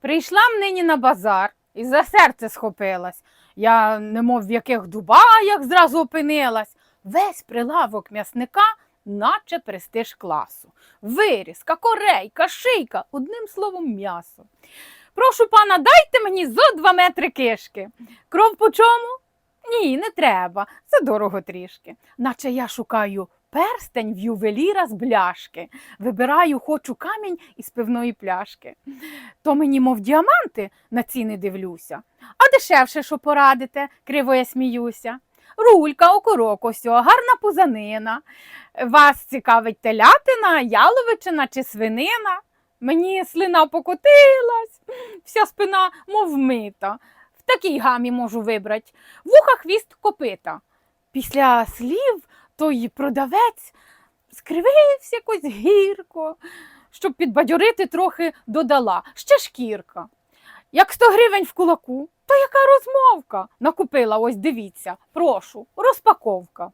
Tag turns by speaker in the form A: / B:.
A: Прийшла м нині на базар і за серце схопилась. Я немов в яких дубаях зразу опинилась. Весь прилавок м'ясника, наче престиж класу. Вирізка, корейка, шийка, одним словом, м'ясо. Прошу пана, дайте мені зо два метри кишки. Кров по чому? Ні, не треба. Це дорого трішки. Наче я шукаю перстень в ювеліра з бляшки. Вибираю, хочу камінь із пивної пляшки. То мені, мов діаманти, на ціни дивлюся. А дешевше, що порадите, криво я сміюся. Рулька, окорок, осьо, гарна пузанина. Вас цікавить телятина, яловичина чи свинина? Мені слина покотилась, вся спина, мов мита. В такій гамі можу вибрати. Вуха хвіст копита. Після слів той продавець скривився якось гірко, щоб підбадьорити трохи додала ще шкірка. Як 100 гривень в кулаку, то яка розмовка? Накупила, ось дивіться, прошу, розпаковка.